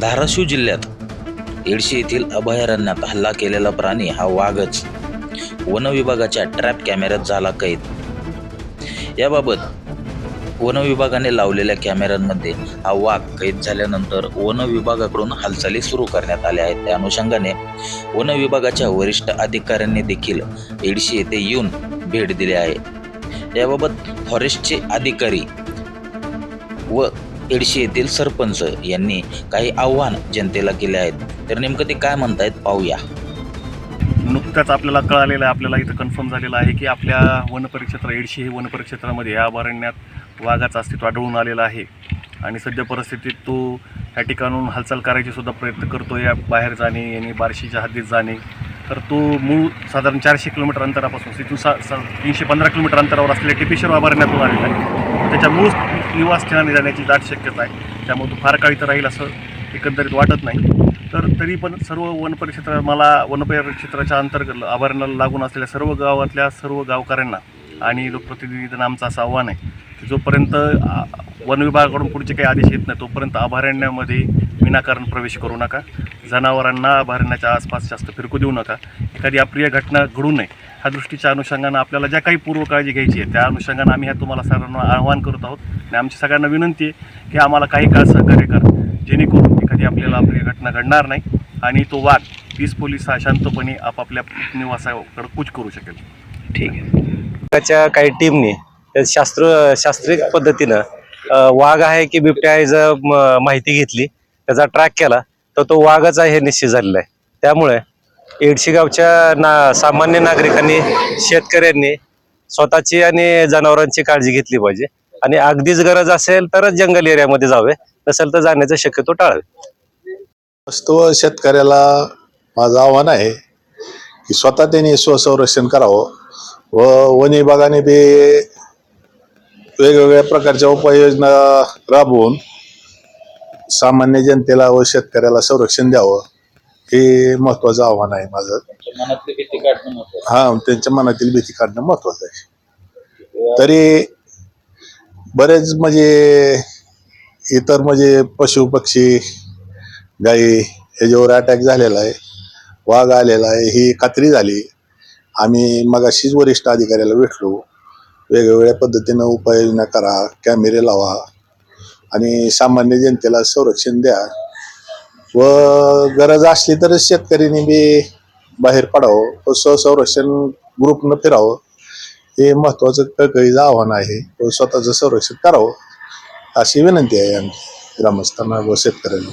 धाराशिव जिल्ह्यात येडशी येथील अभयारण्यात हल्ला केलेला प्राणी हा वाघच. वन विभागाच्या ट्रॅप कॅमेऱ्यात झाला कैद. याबाबत वन विभागाने लावलेल्या कॅमेऱ्यांमध्ये हा वाघ कैद झाल्यानंतर वन विभागाकडून हालचाली सुरू करण्यात आल्या आहेत. त्या अनुषंगाने वन विभागाच्या वरिष्ठ अधिकाऱ्यांनी देखील येडशी येथे येऊन भेट दिली आहे. याबाबत फॉरेस्टचे अधिकारी व एडशी येथील सरपंच यांनी काही आव्हान जनतेला केले आहेत. तर नेमकं ते काय म्हणतायत पाहूया. नुकत्याच आपल्याला कळालेलं आहे आपल्याला इथं कन्फर्म झालेलं आहे की आपल्या वनपरिक्षेत्र एडशी हे वनपरिक्षेत्रामध्ये या अभयारण्यात वाघाचं अस्तित्व आढळून आलेलं आहे. आणि सध्या परिस्थितीत तो ह्या ठिकाणून हालचाल करायची सुद्धा प्रयत्न करतो या बाहेर जाणे आणि बार्शीच्या हद्दीत जाणे. तर तो मूळ साधारण चारशे किलोमीटर अंतरापासून तिथून सा सा तीनशे पंधरा किलोमीटर अंतरावर असलेल्या टिपेश्वर अभयारण्यातून आलेला आहे. त्याच्या मूळ निवासस्थानाने जाण्याची दाट शक्यता आहे. त्यामुळे तो फार काळ इथं राहील असं एकंदरीत वाटत नाही. तर तरी पण सर्व वनपरिक्षेत्र मला वनपरिक्षेत्राच्या अंतर्गत अभयारण्याला लागून असलेल्या सर्व गावातल्या सर्व गावकऱ्यांना आणि लोकप्रतिनिधींना आमचं असं आव्हान आहे की जोपर्यंत वन विभागाकडून पुढचे काही आदेश येत नाही तोपर्यंत अभयारण्यामध्ये विनाकारण प्रवेश करू नका. जनावरांना अभयारण्याच्या आसपास जास्त फिरकू देऊ नका. एखादी अप्रिय घटना घडू नये. ह्या दृष्टीच्या अनुषंगानं आपल्याला ज्या काही पूर्वकाळजी घ्यायची आहे त्या अनुषंगानं आम्ही ह्या तुम्हाला सर्वांना आवाहन करत आहोत. आणि आमची सगळ्यांना विनंती आहे की आम्हाला काही काळ सहकार्य करा. जेणेकरून एखादी आपल्याला अप्रिय घटना घडणार नाही आणि तो वाघ वीस पोलीस हा शांतपणे आपापल्या निवासाकडे कूच करू शकेल. ठीक आहे. त्याच्या काही टीमने त्या शास्त्र शास्त्रीय पद्धतीनं वाघ आहे की बिबट्या आहे जर म- माहिती घेतली त्याचा ट्रॅक केला तर तो वाघच आहे हे निश्चित झालेलं आहे. त्यामुळे एडशी गावच्या ना सामान्य नागरिकांनी शेतकऱ्यांनी स्वतःची आणि जनावरांची काळजी घेतली पाहिजे. आणि अगदीच गरज असेल तरच जंगल एरियामध्ये जावे नसेल तर जाण्याचा शक्यतो टाळावे. वस्तू शेतकऱ्याला माझं आव्हान आहे की स्वतः त्यांनी स्वसंरक्षण करावं. व वन विभागाने बी वेगवेगळ्या प्रकारच्या उपाययोजना राबवून सामान्य जनतेला व शेतकऱ्याला संरक्षण द्यावं हे महत्वाचं आव्हान आहे माझं. हा त्यांच्या मनातील भीती काढणं महत्वाचं आहे. तरी बरेच म्हणजे इतर म्हणजे पशु पक्षी गाई ह्याच्यावर अटॅक झालेला आहे. वाघ आलेला आहे ही खात्री झाली. आम्ही मगाशीच वरिष्ठ अधिकाऱ्याला भेटलो. वेगवेगळ्या पद्धतीनं उपाययोजना करा कॅमेरे लावा. आणि सामान्य जनतेला संरक्षण द्या. व गरज असली तरच शेतकऱ्यांनी बी बाहेर पडावं व स्वसंरक्षण ग्रुपनं फिरावं. हे महत्त्वाचं कळकळीचं आव्हान आहे. व स्वतःचं संरक्षण करावं अशी विनंती आहे आमची ग्रामस्थांना व शेतकऱ्यांना.